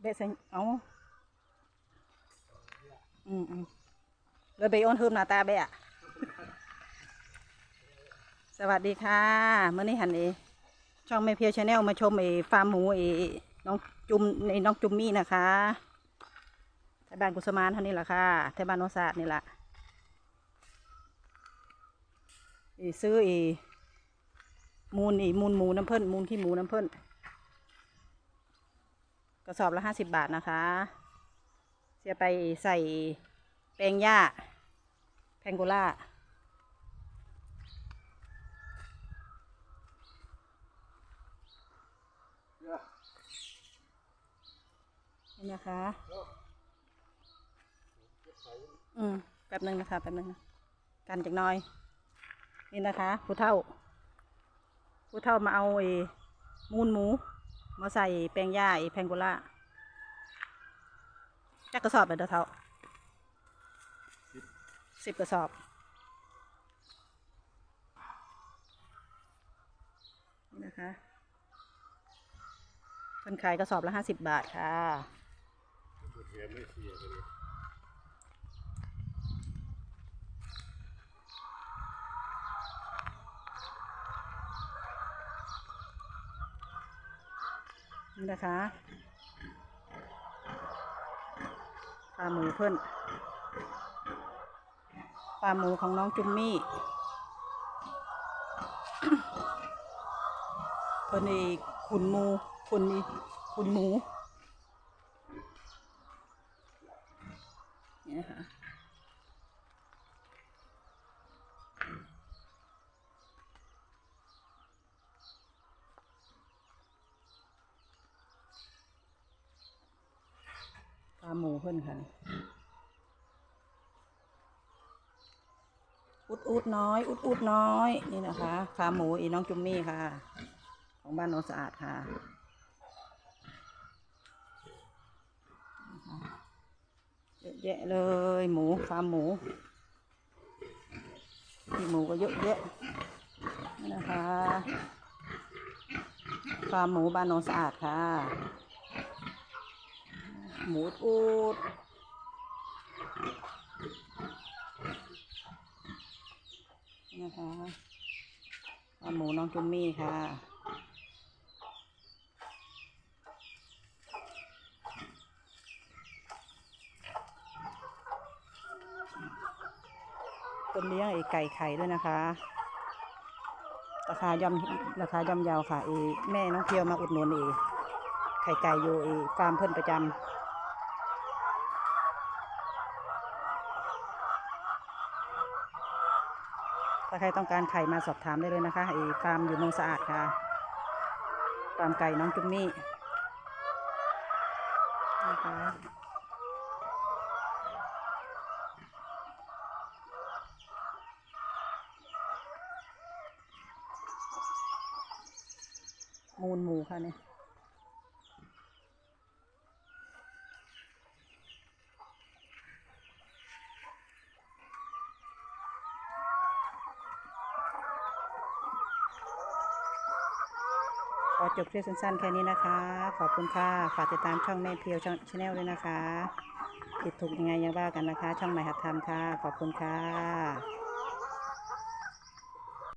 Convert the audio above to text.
เบะใส่เอาอืมอืมเลยไปอนเพิ่มหน้าตาเบะสวัสดีค่ะเมื่อนี้หันเอช่องไม่เพียวชาแนลมาชมเอฟาร์มหมูเอน้องจุมในน้องจุมมี่นะคะที่บ้านกุสมานเท่านี้แหละค่ะที่บ้านโนนศาสตร์นี่แหละเอซื้อเอมูลเอมูลหมูน้ำเพิ่นมูลขี้หมูน้ำเพิ่น กระสอบละห้าสิบบาทนะคะเสียไปใส่แปลงหญ้าแพงโกล่านี่นะคะ อืม แป๊บหนึ่งนะคะ แป๊บหนึ่งนะกันจากหน้อย นี่นะคะ ผู้เท่า ผู้เท่ามาเอาไอ้มูลหมู มาใส่แป้งย่าไอ้แพงโกล่าจักกระสอบเลยเด้อเท่าสิบกระสอบนี่นะคะคนขายกระสอบละห้าสิบบาทค่ะ นี่นะคะปลาหมูเพิ่นปลาหมูของน้องจุมมี่เพิ่นนี่ขุนหมูขุนนี่ขุนหมูนี่นะคะ หมูเพิ่นค่ะนี่อุดอุดน้อย อุดอุดน้อยนี่นะคะขาหมูอีน้องจุมมี่ค่ะ ของบ้านโนนสะอาดค่ะเยอะแยะเลยหมูฟาหมูที่หมูก็เยอะแยะนี่นะคะฟาร์มหมูบ้านโนนสะอาดค่ะ หมูอูดนะคะฟาหมูน้องจุมมี่ค่ะคนเลี้ยงไอ้ไก่ไข่ด้วยนะคะ ราคาย่อมราคาย่อมยาวค่ะเอแม่น้องเพียวมาอุดหนุนเอไข่ไก่อยู่เอฟาร์มเพิ่นประจำ ถ้าใครต้องการไข่มาสอบถามได้เลยนะคะเอฟาร์มอยู่โนนสะอาดค่ะฟาร์มไก่น้องจุมมี่นะคะมูลหมูค่ะเนี่ย ขอจบคลิปสั้นๆแค่นี้นะคะ ขอบคุณค่ะ ฝากติดตามช่องแม่เพียวช่องชาแนลด้วยนะคะผิดถูกยังไงยังว่ากันนะคะ ช่องใหม่หัดทำค่ะ ขอบคุณค่ะ